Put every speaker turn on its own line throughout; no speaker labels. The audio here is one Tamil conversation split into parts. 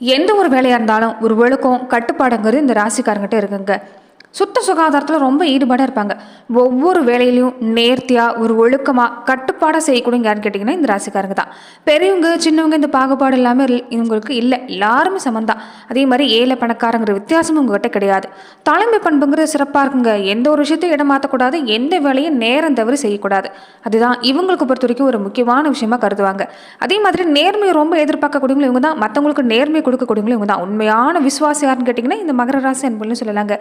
எந்த ஒரு வேலையாக இருந்தாலும் ஒரு ஒழுக்கம் கட்டுப்பாடுங்கிறது இந்த ராசிக்காரங்கிட்ட இருக்குங்க. சுத்த சுகாதாரத்தில் ரொம்ப ஈடுபாடாக இருப்பாங்க. ஒவ்வொரு வேலையிலையும் நேர்த்தியாக ஒரு ஒழுக்கமாக கட்டுப்பாடாக செய்யக்கூடிய யாருன்னு கேட்டிங்கன்னா இந்த ராசிக்காரங்க தான். பெரியவங்க சின்னவங்க இந்த பாகுபாடு இல்லாமல் இவங்களுக்கு இல்லை. எல்லாருமே சமந்தான். அதே மாதிரி ஏழை பணக்காரங்கிற வித்தியாசமும் உங்ககிட்ட கிடையாது. தலைமை பண்புங்கிறது சிறப்பாக இருக்குங்க. எந்த ஒரு விஷயத்தையும் இடமாற்றக்கூடாது எந்த வேலையும் நேரம் தவறு செய்யக்கூடாது. அதுதான் இவங்களுக்கு பொறுத்த வரைக்கும் ஒரு முக்கியமான விஷயமா கருதுவாங்க. அதே மாதிரி நேர்மையை ரொம்ப எதிர்பார்க்கக்கூடியவங்களும் இவங்க தான். மற்றவங்களுக்கு நேர்மையை கொடுக்கக்கூடியவங்களும் இவங்க தான். உண்மையான விசுவாசியார்னு கேட்டிங்கன்னா இந்த மகர ராசி என்பதுன்னு சொல்லலாங்க.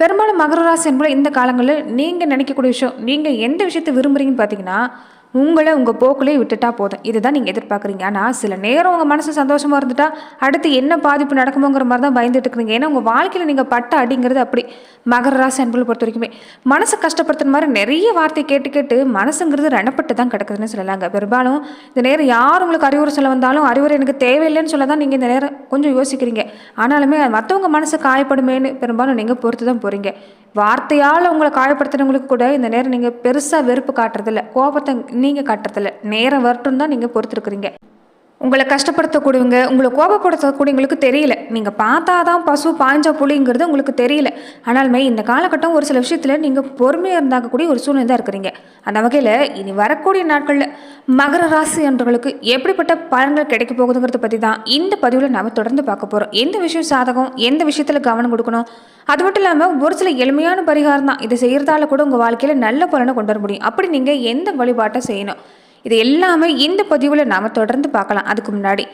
பெரும்பாலும் மகர ராசி என்பது இந்த காலங்களில் நீங்கள் நினைக்கக்கூடிய விஷயம். நீங்கள் எந்த விஷயத்தை விரும்புகிறீங்கன்னு பார்த்தீங்கன்னா உங்களை உங்கள் போக்குலேயே விட்டுட்டா போதும். இதுதான் நீங்கள் எதிர்பார்க்குறீங்க. ஆனால் சில நேரம் உங்கள் மனசு சந்தோஷமாக இருந்துட்டா அடுத்து என்ன பாதிப்பு நடக்குமோங்கிற மாதிரி தான் பயந்துட்டு இருக்கிறீங்க ஏன்னா உங்கள் வாழ்க்கையில் நீங்கள் பட்ட அடிங்கிறது அப்படி. மகர ராசி அன்புகளை பொறுத்த வரைக்குமே மனசை கஷ்டப்படுத்துற மாதிரி நிறைய வார்த்தை கேட்டு கேட்டு மனசுங்கிறது ரணப்பட்டு தான் கிடக்குதுன்னு சொல்லலாங்க. பெரும்பாலும் இந்த நேரம் யார் உங்களுக்கு அறிவுரை சொல்ல வந்தாலும் அறிவுரை எனக்கு தேவையில்லைன்னு சொல்ல தான் நீங்கள் இந்த நேரம் கொஞ்சம் யோசிக்கிறீங்க. ஆனாலுமே மற்றவங்க மனசு காயப்படுமேன்னு பெரும்பாலும் நீங்கள் பொறுத்து தான் போகிறீங்க வார்த்தையால் உங்களை காயப்படுத்துறவங்களுக்கு கூட இந்த நேரம் நீங்கள் பெருசாக வெறுப்பு காட்டுறதில்ல. கோபத்தை நீங்கள் காட்டுறதில்ல. நேரம் வரட்டும் தான் நீங்கள் பொறுத்துருக்குறீங்க. உங்களை கஷ்டப்படுத்தக்கூடியவங்க உங்களை கோபப்படுத்தக்கூடியவங்களுக்கு தெரியல. நீங்கள் பார்த்தா தான் பசு பாஞ்ச புலிங்கிறது உங்களுக்கு தெரியல. ஆனாலுமே இந்த காலகட்டம் ஒரு சில விஷயத்தில் நீங்கள் பொறுமையாக இருந்தாக்கக்கூடிய ஒரு சூழ்நிலை தான் இருக்கிறீங்க. அந்த வகையில் இனி வரக்கூடிய நாட்களில் மகர ராசி என்றவர்களுக்கு எப்படிப்பட்ட பலன்கள் கிடைக்க போகுதுங்கிறத பற்றி தான் இந்த பதிவில் நாம் தொடர்ந்து பார்க்க போகிறோம் எந்த விஷயம் சாதகம் எந்த விஷயத்தில் கவனம் கொடுக்கணும்? அது மட்டும் இல்லாமல் ஒரு சில எளிமையான பரிகாரம் தான். இதை செய்கிறதால கூட உங்கள் வாழ்க்கையில் நல்ல பலனை கொண்டு வர முடியும். அப்படி நீங்கள் எந்த வழிபாட்டை செய்யணும்? இது எல்லாமே இந்த பதிவில் நாம் தொடர்ந்து பார்க்கலாம். அதுக்கு முன்னாடி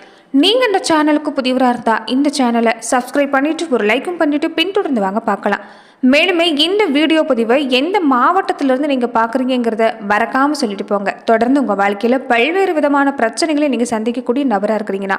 நீங்கள் இந்த சேனலுக்கு புதியவராக இருந்தால் இந்த சேனலை சப்ஸ்கிரைப் பண்ணிவிட்டு ஒரு லைக்கும் பண்ணிவிட்டு பின்தொடர்ந்து வாங்க பார்க்கலாம். மேலுமே இந்த வீடியோ பதிவை எந்த மாவட்டத்திலிருந்து நீங்கள் பார்க்குறீங்கிறத மறக்காமல் சொல்லிட்டு போங்க. தொடர்ந்து உங்கள் வாழ்க்கையில் பல்வேறு விதமான பிரச்சனைகளை நீங்கள் சந்திக்கக்கூடிய நபராக இருக்கிறீங்கன்னா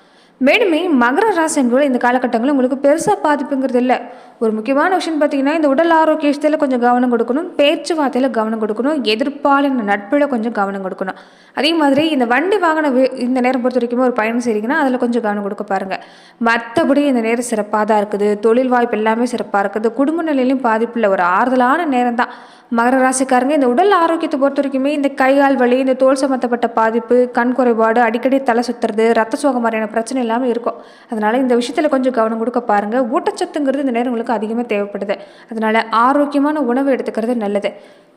மேலுமே மகர ராசி என்பது இந்த காலகட்டங்களில் உங்களுக்கு பெருசாக பாதிப்புங்கிறது இல்லை. ஒரு முக்கியமான விஷயம் பார்த்தீங்கன்னா இந்த உடல் ஆரோக்கியத்தில் கொஞ்சம் கவனம் கொடுக்கணும் பேச்சுவார்த்தையில் கவனம் கொடுக்கணும் எதிர்ப்பாலின நட்பில் கொஞ்சம் கவனம் கொடுக்கணும். அதே மாதிரி இந்த வண்டி வாகன இந்த நேரம் பொறுத்த வரைக்கும் ஒரு பயணம் செய்கிறீங்கன்னா அதில் கொஞ்சம் கவனம் கொடுக்க பாருங்கள் மற்றபடி இந்த நேரம் சிறப்பாக தான் இருக்குது. தொழில் வாய்ப்பு எல்லாமே சிறப்பாக இருக்குது. குடும்ப நிலையிலையும் பாதிப்பில் ஒரு ஆறுதலான நேரம் தான். மகர ராசிக்காரங்க இந்த உடல் ஆரோக்கியத்தை பொறுத்த வரைக்குமே இந்த கை கால் வலி இந்த தோல் சம்மந்தப்பட்ட பாதிப்பு கண் குறைபாடு அடிக்கடி தலை சுத்துறது ரத்த சோகம் மாதிரியான பிரச்சனை இல்லாமல் இருக்கும். அதனால் இந்த விஷயத்தில் கொஞ்சம் கவனம் கொடுக்க பாருங்கள் ஊட்டச்சத்துங்கிறது இந்த நேரம் உங்களுக்கு அதிகமாக தேவைப்படுது. அதனால் ஆரோக்கியமான உணவு எடுத்துக்கிறது நல்லது.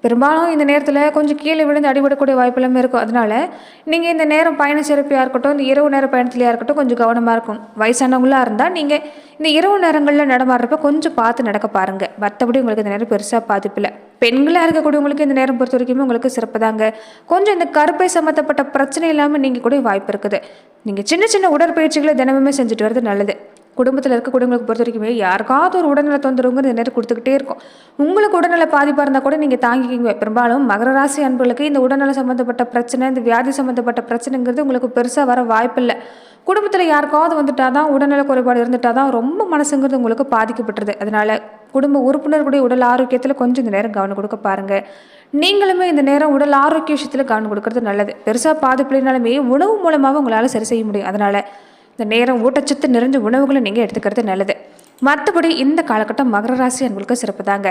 பெரும்பாலும் இந்த நேரத்தில் கொஞ்சம் கீழே விழுந்து அடிபடக்கூடிய வாய்ப்பெல்லாமே இருக்கும். அதனால நீங்கள் இந்த நேரம் பயண சிறப்பியாக இருக்கட்டும் இந்த இரவு நேர பயணத்துலையாக இருக்கட்டும் கொஞ்சம் கவனமாக இருக்கும் வயசானவங்களாக இருந்தால் நீங்கள் இந்த இரவு நேரங்களில் நடமாடுறப்ப கொஞ்சம் பார்த்து நடக்க பாருங்கள் மற்றபடி உங்களுக்கு இந்த நேரம் பெருசாக பாதிப்பில்லை. பெண்களாக இருக்கக்கூடியவங்களுக்கு இந்த நேரம் பொறுத்த வரைக்குமே உங்களுக்கு சிறப்பு தாங்க கொஞ்சம் இந்த கருப்பை சம்மந்தப்பட்ட பிரச்சனை இல்லாமல் நீங்கள் கூட வாய்ப்பு இருக்குது. நீங்கள் சின்ன சின்ன உடற்பயிற்சிகளை தினமுமே செஞ்சுட்டு வர்றது நல்லது. குடும்பத்தில் இருக்கக்கூடியவங்களுக்கு பொறுத்த வரைக்குமே யாருக்காவது ஒரு உடல்நல தொந்தரவுங்கிற இந்த நேரம் கொடுத்துக்கிட்டே இருக்கும். உங்களுக்கு உடல்நல பாதிப்பாக இருந்தால் கூட நீங்கள் தாங்கிக்கிங்க. பெரும்பாலும் மகர ராசி அன்புகளுக்கு இந்த உடல்நல சம்மந்தப்பட்ட பிரச்சனை இந்த வியாதி சம்மந்தப்பட்ட பிரச்சனைங்கிறது உங்களுக்கு பெருசாக வர வாய்ப்பில்லை. குடும்பத்தில் யாருக்காவது வந்துட்டால் தான் உடல்நல குறைபாடு இருந்துட்டால் தான் ரொம்ப மனசுங்கிறது உங்களுக்கு பாதிக்கப்பட்டுருது. அதனால் குடும்ப உறுப்பினர்களுடைய உடல் ஆரோக்கியத்தில் கொஞ்சம் இந்த நேரம் கவனம் கொடுக்க பாருங்கள் நீங்களுமே இந்த நேரம் உடல் ஆரோக்கிய விஷயத்தில் கவனம் கொடுக்கறது நல்லது. பெருசாக பாதிப்பில்லைனாலுமே உணவு மூலமாக உங்களால் சரி செய்ய முடியும். அதனால் இந்த நேரம் ஊட்டச்சத்து நிறைஞ்ச உணவுகளை நீங்கள் எடுத்துக்கிறது நல்லது. மற்றபடி இந்த காலகட்டம் மகர ராசி உங்களுக்கு சிறப்பு தாங்க.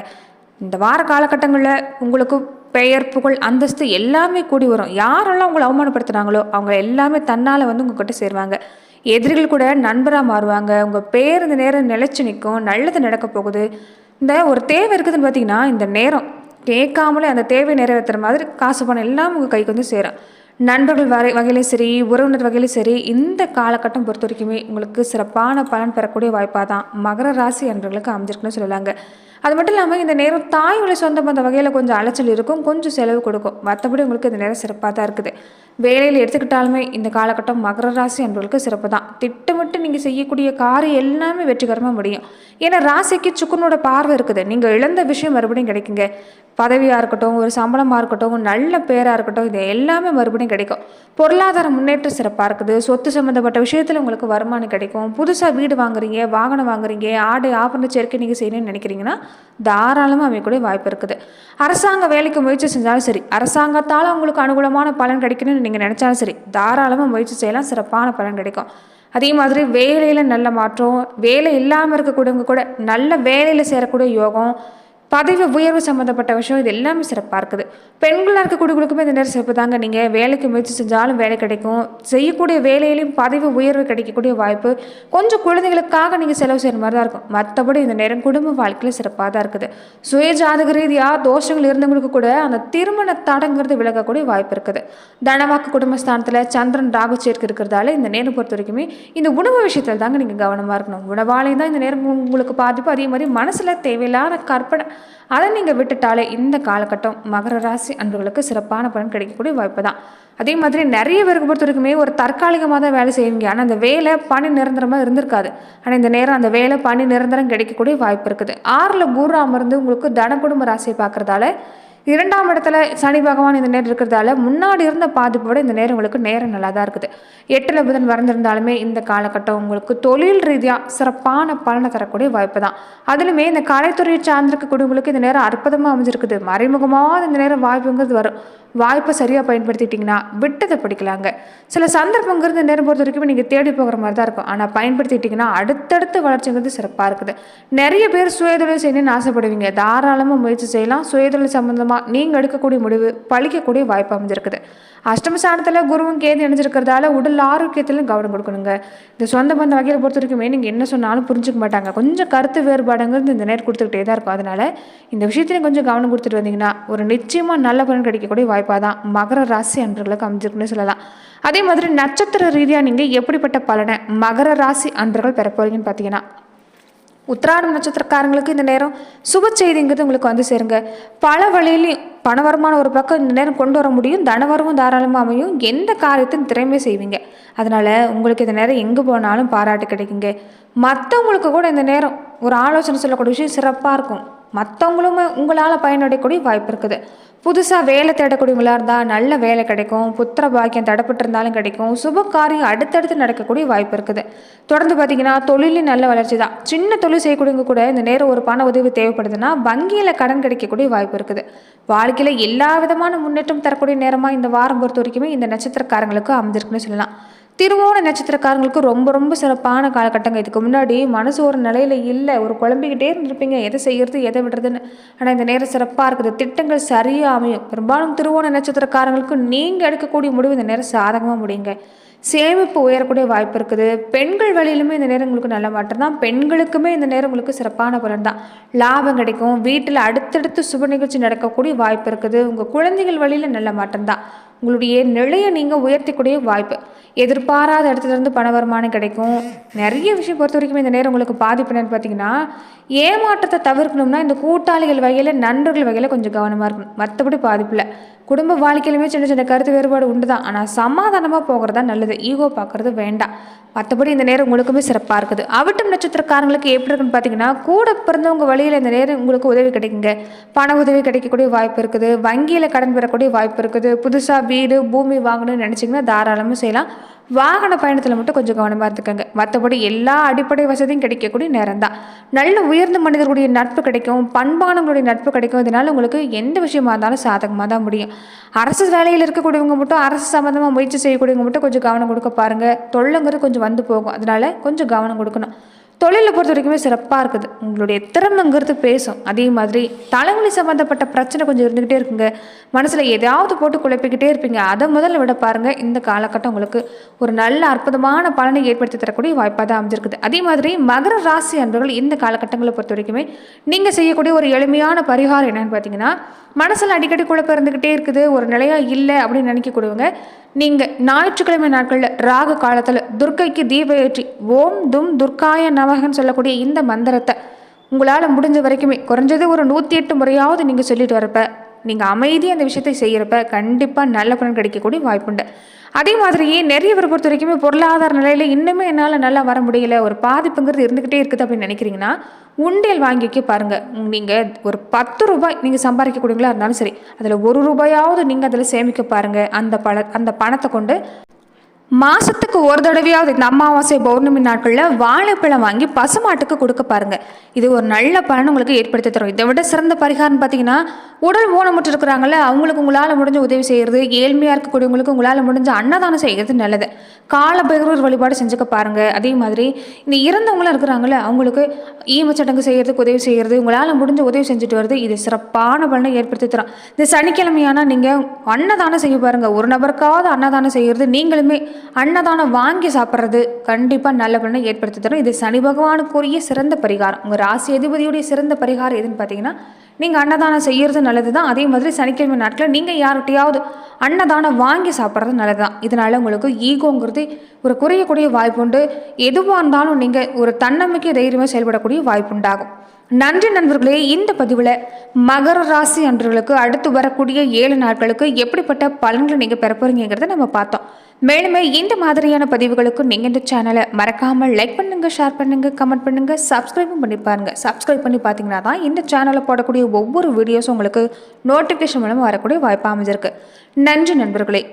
இந்த வார காலகட்டங்களில் உங்களுக்கு பெயர் புகழ் அந்தஸ்து எல்லாமே கூடி வரும். யாரெல்லாம் உங்களை அவமானப்படுத்துனாங்களோ அவங்க எல்லாமே தன்னால் வந்து உங்ககிட்ட சேருவாங்க. எதிரிகள் கூட நண்பராக மாறுவாங்க. உங்கள் பேர் இந்த நேரம் நிலச்சி நிற்கும் நல்லது நடக்க போகுது. இந்த ஒரு தேவை இருக்குதுன்னு பார்த்தீங்கன்னா இந்த நேரம். கேட்காமலே அந்த தேவை நிறைவேற்றுற மாதிரி காசு பணம் எல்லாம் உங்கள் கைக்கு வந்து சேரும். நண்பர்கள் வரை வகையிலும் சரி உறவினர் வகையிலும் சரி இந்த காலகட்டம் பொறுத்த வரைக்குமே உங்களுக்கு சிறப்பான பலன் பெறக்கூடிய வாய்ப்பாக தான் மகர ராசி அன்பர்களுக்கு அமைஞ்சிருக்குன்னு சொல்லலாங்க. அது மட்டும் இல்லாமல் இந்த நேரம் தாய் வழி சொந்த பந்த வகையில் கொஞ்சம் அலைச்சல் இருக்கும் கொஞ்சம் செலவு கொடுக்கும். மற்றபடி உங்களுக்கு இந்த நேரம் சிறப்பாக தான் இருக்குது. வேலையில் எடுத்துக்கிட்டாலுமே இந்த காலகட்டம் மகர ராசி அன்பர்களுக்கு சிறப்பு தான். திட்டமிட்டு நீங்கள் செய்யக்கூடிய காரியம் எல்லாமே வெற்றிகரமாக முடியும். ஏன்னா ராசிக்கு சுக்குனோட பார்வை இருக்குது. நீங்கள் இழந்த விஷயம் மறுபடியும் கிடைக்குங்க. பதவியாக இருக்கட்டும் ஒரு சம்பளமாக இருக்கட்டும் ஒரு நல்ல பேராக இருக்கட்டும் இது எல்லாமே மறுபடியும் கிடைக்கும். பொருளாதார முன்னேற்றம் சிறப்பாக இருக்குது. சொத்து சம்மந்தப்பட்ட விஷயத்தில் உங்களுக்கு வருமானம் கிடைக்கும். புதுசாக வீடு வாங்குறீங்க வாகனம் வாங்குறீங்க ஆடை ஆபரண சேர்க்கை நீங்கள் செய்யணும்னு நினைக்கிறீங்கன்னா தாராளமாக அமையக்கூடிய வாய்ப்பு இருக்குது. அரசாங்க வேலைக்கு முயற்சி செஞ்சாலும் சரி அரசாங்கத்தால் உங்களுக்கு அனுகூலமான பலன் கிடைக்கணும்னு நீங்கள் நினச்சாலும் சரி தாராளமாக முயற்சி செய்யலாம். சிறப்பான பலன் கிடைக்கும். அதே மாதிரி வேலையில் நல்ல மாற்றம் வேலை இல்லாமல் இருக்கக்கூடியவங்க கூட நல்ல வேலையில் சேரக்கூடிய யோகம் பதவி உயர்வு சம்மந்தப்பட்ட விஷயம் இது எல்லாமே சிறப்பாக இருக்குது. பெண்களாக இருக்கக்கூடியவங்களுக்குமே இந்த நேரம் சிறப்பு தாங்க. நீங்கள் வேலைக்கு முயற்சி செஞ்சாலும் வேலை கிடைக்கும். செய்யக்கூடிய வேலையிலையும் பதவி உயர்வு கிடைக்கக்கூடிய வாய்ப்பு கொஞ்சம் குழந்தைகளுக்காக நீங்கள் செலவு செய்கிற மாதிரி தான் இருக்கும். மற்றபடி இந்த நேரம் குடும்ப வாழ்க்கையில் சிறப்பாக தான் இருக்குது. சுய ஜாதக ரீதியாக தோஷங்கள் இருந்தவங்களுக்கு கூட அந்த திருமண தடங்கிறது விலகக்கூடிய வாய்ப்பு இருக்குது. தனவாக்கு குடும்பஸ்தானத்தில் சந்திரன் ராகு சேர்க்கை இருக்கிறதால இந்த நேரம் பொறுத்த வரைக்குமே இந்த உணவு விஷயத்தில் தாங்க நீங்கள் கவனமாக இருக்கணும். உணவாலையும் தான் இந்த நேரம் உங்களுக்கு பாதிப்பு அதே மாதிரி மனசில் தேவையில்லாத கற்பனை அதை நீங்கள் விட்டுட்டாலே இந்த காலகட்டம் மகர ராசி அன்பர்களுக்கு சிறப்பான பலன் கிடைக்கக்கூடிய வாய்ப்பு தான் அதே மாதிரி நிறைய பேருக்கு பொறுத்த வரைக்குமே ஒரு தற்காலிகமாக தான் வேலை செய்வீங்க. ஆனால் அந்த வேலை பணி நிரந்தரமாக இருந்திருக்காது. ஆனால் இந்த நேரம் அந்த வேலை பணி நிரந்தரம் கிடைக்கக்கூடிய வாய்ப்பு இருக்குது. ஆறில் குரு அமர்ந்து உங்களுக்கு தன குடும்ப ராசியை பார்க்குறதால இரண்டாம் இடத்துல சனி பகவான் இந்த நேரம் இருக்கிறதால முன்னாடி இருந்த பாதிப்போட இந்த நேரம் உங்களுக்கு நேரம் நல்லா தான் இருக்குது. எட்டில் புதன் வறந்திருந்தாலுமே இந்த காலகட்டம் உங்களுக்கு தொழில் ரீதியாக சிறப்பான பலனை தரக்கூடிய வாய்ப்பு தான் அதிலுமே இந்த கலைத்துறையை சார்ந்திருக்கக்கூடியவங்களுக்கு இந்த நேரம் அற்புதமாக அமைஞ்சிருக்குது. மறைமுகமாக இந்த நேரம் வாய்ப்புங்கிறது வரும். வாய்ப்பை சரியாக பயன்படுத்திட்டிங்கன்னா விட்டதை படிக்கலாங்க. சில சந்தர்ப்பங்கிறது நேரம் பொறுத்த வரைக்கும் நீங்கள் தேடி போகிற மாதிரி தான் இருக்கும். ஆனால் பயன்படுத்திட்டிங்கன்னா அடுத்தடுத்த வளர்ச்சிங்கிறது சிறப்பாக இருக்குது. நிறைய பேர் சுயதொழில் செய்யணும்னு ஆசைப்படுவீங்க. தாராளமாக முயற்சி செய்யலாம். சுயதொழில் சம்மந்தமாக நீங்கள் எடுக்கக்கூடிய முடிவு பழிக்கக்கூடிய வாய்ப்பு அமைஞ்சிருக்குது. அஷ்டமசானத்தில் குருவும் கேது இணைஞ்சிருக்கிறதால உடல் ஆரோக்கியத்திலும் கவனம் கொடுக்கணுங்க. இந்த சொந்த பந்த வகையில் பொறுத்த வரைக்குமே நீங்கள் என்ன சொன்னாலும் புரிஞ்சுக்க மாட்டாங்க. கொஞ்சம் கருத்து வேறுபாடுங்கிறது இந்த நேரம் கொடுத்துக்கிட்டே தான் இருக்கும். அதனால் இந்த விஷயத்திலையும் கொஞ்சம் கவனம் கொடுத்துட்டு வந்தீங்கன்னா ஒரு நிச்சயமாக நல்ல பலன் கிடைக்கக்கூடிய வாய்ப்பாக தான் மகர ராசி அன்பர்களுக்கு அமைஞ்சிருக்குன்னு சொல்லலாம். அதே மாதிரி நட்சத்திர ரீதியாக நீங்கள் எப்படிப்பட்ட பலனை மகர ராசி அன்பர்கள் பெற போகிறீங்கன்னு பார்த்தீங்கன்னா உத்திராடம் நட்சத்திரக்காரங்களுக்கு இந்த நேரம் சுப செய்திங்கிறது உங்களுக்கு வந்து சேருங்க. பல வழியிலையும் பண வருமானம் ஒரு பக்கம் இந்த நேரம் கொண்டு வர முடியும். தனவரவும் தாராளமாக அமையும். எந்த காரியத்தையும் திறமை செய்வீங்க. அதனால் உங்களுக்கு இந்த நேரம் எங்கே போனாலும் பாராட்டு கிடைக்குங்க. மற்றவங்களுக்கு கூட இந்த நேரம் ஒரு ஆலோசனை சொல்லக்கூடிய விஷயம் சிறப்பாக இருக்கும். மற்றவங்களுமே உங்களால் பயனடையக்கூடிய வாய்ப்பு இருக்குது. புதுசாக வேலை தேடக்கூடியவங்களாக இருந்தால் நல்ல வேலை கிடைக்கும் புத்திர பாக்கியம் தடப்பட்டு இருந்தாலும் கிடைக்கும் சுப காரியம் அடுத்தடுத்து நடக்கக்கூடிய வாய்ப்பு இருக்குது. தொடர்ந்து பார்த்தீங்கன்னா தொழிலும் நல்ல வளர்ச்சி தான். சின்ன தொழில் செய்யக்கூடியவங்க கூட இந்த நேரம் ஒரு பண உதவி தேவைப்படுதுன்னா வங்கியில் கடன் கிடைக்கக்கூடிய வாய்ப்பு இருக்குது. வாழ்க்கையில் எல்லா விதமான முன்னேற்றம் தரக்கூடிய நேரமாக இந்த வாரம் பொறுத்த வரைக்குமே இந்த நட்சத்திரக்காரங்களுக்கு அமைஞ்சிருக்குன்னு சொல்லலாம். திருவோண நட்சத்திரக்காரங்களுக்கு ரொம்ப ரொம்ப சிறப்பான காலகட்டங்க. இதுக்கு முன்னாடி மனசு ஒரு நிலையில் இல்லை. ஒரு குழம்பிக்கிட்டே இருந்திருப்பீங்க. எதை செய்கிறது எதை விடுறதுன்னு. ஆனால் இந்த நேரம் சிறப்பாக இருக்குது. திட்டங்கள் சரியாக அமையும். பெரும்பாலும் திருவோண நட்சத்திரக்காரங்களுக்கு நீங்கள் எடுக்கக்கூடிய முடிவு இந்த நேரம் சாதகமாக முடியுங்க. சேமிப்பு உயரக்கூடிய வாய்ப்பு இருக்குது. பெண்கள் வழியிலுமே இந்த நேரம் உங்களுக்கு நல்ல மாற்றம் தான். பெண்களுக்குமே இந்த நேரம் உங்களுக்கு சிறப்பான பலன் தான். லாபம் கிடைக்கும். வீட்டில் அடுத்தடுத்து சுப நிகழ்ச்சி நடக்கக்கூடிய வாய்ப்பு இருக்குது. உங்கள் குழந்தைகள் வழியில் நல்ல மாற்றம் தான். உங்களுடைய நிலையை நீங்கள் உயர்த்திக்கூடிய வாய்ப்பு. எதிர்பாராத இடத்துல இருந்து பண வருமானம் கிடைக்கும். நிறைய விஷயம் பொறுத்த வரைக்கும் இந்த நேரம் உங்களுக்கு பாதிப்பு என்னன்னு பார்த்தீங்கன்னா ஏமாற்றத்தை தவிர்க்கணும்னா இந்த கூட்டாளிகள் வகையில் நண்பர்கள் வகையில் கொஞ்சம் கவனமாக இருக்கணும். மற்றபடி பாதிப்பு இல்லை. குடும்ப வாழ்க்கையிலுமே சின்ன சின்ன கருத்து வேறுபாடு உண்டு தான் ஆனால் சமாதானமாக போகிறது தான் நல்லது. ஈகோ பார்க்குறது வேண்டாம். மற்றபடி இந்த நேரம் உங்களுக்குமே சிறப்பாக இருக்குது. அவட்டம் நட்சத்திரக்காரங்களுக்கு எப்படி இருக்குன்னு பார்த்தீங்கன்னா கூட பிறந்தவங்க வழியில் இந்த நேரம் உங்களுக்கு உதவி கிடைக்குங்க. பண உதவி கிடைக்கக்கூடிய வாய்ப்பு இருக்குது. வங்கியில் கடன் பெறக்கூடிய வாய்ப்பு இருக்குது. புதுசாக வீடு பூமி வாங்கணும்னு நினச்சிங்கன்னா தாராளமாக செய்யலாம். வாகன பயணத்தில் மட்டும் கொஞ்சம் கவனமாக இருந்துக்கோங்க. மற்றபடி எல்லா அடிப்படை வசதியும் கிடைக்கக்கூடிய நேரம் தான் நல்ல உயர்ந்த மனிதர்களுடைய நட்பு கிடைக்கும் பண்பானவங்களுடைய நட்பு கிடைக்கும். இதனால் உங்களுக்கு எந்த விஷயமா இருந்தாலும் சாதகமாக தான் முடியும். அரசு வேலையில் இருக்கக்கூடியவங்க மட்டும் அரசு சம்மந்தமாக முயற்சி செய்யக்கூடியவங்க மட்டும் கொஞ்சம் கவனம் கொடுக்க பாருங்கள் தொல்லைங்கிறது கொஞ்சம் வந்து போகும். அதனால கொஞ்சம் கவனம் கொடுக்கணும். தொழிலை பொறுத்த வரைக்குமே சிறப்பாக இருக்குது. உங்களுடைய திறமைங்கிறது பேசும். அதே மாதிரி தலைவலி சம்மந்தப்பட்ட பிரச்சனை கொஞ்சம் இருந்துக்கிட்டே இருக்குங்க. மனசில் எதாவது போட்டு குழப்பிக்கிட்டே இருப்பீங்க. அதை முதல்ல விட பாருங்கள் இந்த காலகட்டம் உங்களுக்கு ஒரு நல்ல அற்புதமான பலனை ஏற்படுத்தி தரக்கூடிய வாய்ப்பாக தான் அமைஞ்சிருக்குது. அதே மாதிரி மகர ராசி அன்பர்கள் இந்த காலகட்டங்களை பொறுத்த வரைக்குமே நீங்கள் செய்யக்கூடிய ஒரு எளிமையான பரிகாரம் என்னன்னு பார்த்தீங்கன்னா மனசில் அடிக்கடி குழப்பம் இருந்துக்கிட்டே இருக்குது. ஒரு நிலையாக இல்லை அப்படின்னு நினைக்கக்கூடியவங்க நீங்கள் ஞாயிற்றுக்கிழமை நாட்களில் ராகு காலத்தில் துர்க்கைக்கு தீப ஏற்றி ஓம் தும் துர்காய நமகன்னு சொல்லக்கூடிய இந்த மந்திரத்தை உங்களால் முடிஞ்ச வரைக்குமே குறைஞ்சது ஒரு நூற்றி எட்டு முறையாவது நீங்கள் சொல்லிட்டு வரப்ப நீங்கள் அமைதி அந்த விஷயத்தை செய்கிறப்ப கண்டிப்பாக நல்ல பலன் கிடைக்கக்கூடிய வாய்ப்புண்டு அதே மாதிரியே நிறைய பேர் பொறுத்த வரைக்குமே பொருளாதார நிலையில் இன்னுமே என்னால் நல்லா வர முடியல ஒரு பாதிப்புங்கிறது இருந்துக்கிட்டே இருக்குது அப்படின்னு நினைக்கிறீங்கன்னா உண்டியல் வாங்கி வைக்க பாருங்கள் நீங்கள் ஒரு பத்து ரூபாய் நீங்கள் சம்பாதிக்கக்கூடியவங்களா இருந்தாலும் சரி அதில் ஒரு ரூபாயாவது நீங்கள் அதில் சேமிக்க பாருங்கள் அந்த பண அந்த பணத்தை கொண்டு மாசத்துக்கு ஒரு தடவையாவது இந்த அமாவாசை பௌர்ணமி நாட்களில் வாழைப்பழம் வாங்கி பசுமாட்டுக்கு கொடுக்க பாருங்க. இது ஒரு நல்ல பலன் உங்களுக்கு ஏற்படுத்தி தரும். இதை விட சிறந்த பரிகாரம் பார்த்தீங்கன்னா உடல் ஊனமுற்று இருக்கிறாங்கல்ல அவங்களுக்கு உங்களால் முடிஞ்ச உதவி செய்கிறது ஏழ்மையாக இருக்கக்கூடியவங்களுக்கு உங்களால் முடிஞ்ச அன்னதானம் செய்கிறது நல்லது. கால பைரவர் வழிபாடு செஞ்சுக்க பாருங்க. அதே மாதிரி இந்த இறந்தவங்களாம் இருக்கிறாங்கல்ல அவங்களுக்கு ஈமச்சடங்கு செய்யறதுக்கு உதவி செய்கிறது உங்களால் முடிஞ்ச உதவி செஞ்சுட்டு வருது இது சிறப்பான பலனை ஏற்படுத்தி தரும். இந்த சனிக்கிழமையானா நீங்கள் அன்னதானம் செய்ய பாருங்க. ஒரு நபருக்காவது அன்னதானம் செய்கிறது நீங்களுமே அன்னதானம் வாங்கி சாப்பிட்றது கண்டிப்பாக நல்ல பலனை ஏற்படுத்தி தரும். இது சனி பகவானுக்குரிய சிறந்த பரிகாரம். உங்கள் ராசி அதிபதியுடைய சிறந்த பரிகாரம் எதுன்னு பார்த்தீங்கன்னா நீங்கள் அன்னதானம் செய்கிறது நல்லது தான் அதே மாதிரி சனிக்கிழமை நாட்களில் நீங்கள் யார்கிட்டையாவது அன்னதானம் வாங்கி சாப்பிட்றது நல்லது தான் இதனால் உங்களுக்கு ஈகோங்கிறது ஒரு குறையக்கூடிய வாய்ப்புண்டு எதுவாக இருந்தாலும் நீங்கள் ஒரு தன்னம்பிக்கை தைரியமாக செயல்படக்கூடிய வாய்ப்புண்டாகும் நன்றி நண்பர்களே இந்த பதிவில் மகர ராசி அன்றர்களுக்கு அடுத்து வரக்கூடிய ஏழு நாட்களுக்கு எப்படிப்பட்ட பலன்களை நீங்கள் பெற போகிறீங்கிறத நம்ம பார்த்தோம். மேலுமே இந்த மாதிரியான பதிவுகளுக்கு நீங்கள் இந்த சேனலை மறக்காமல் லைக் பண்ணுங்க ஷேர் பண்ணுங்க கமெண்ட் பண்ணுங்க சப்ஸ்கிரைபும் பண்ணி பாருங்க. சப்ஸ்கிரைப் பண்ணி பார்த்தீங்கன்னா தான் இந்த சேனலில் போடக்கூடிய ஒவ்வொரு வீடியோஸும் உங்களுக்கு நோட்டிஃபிகேஷன் மூலமாக வரக்கூடிய வாய்ப்பு அமைஞ்சிருக்கு. நன்றி நண்பர்களே.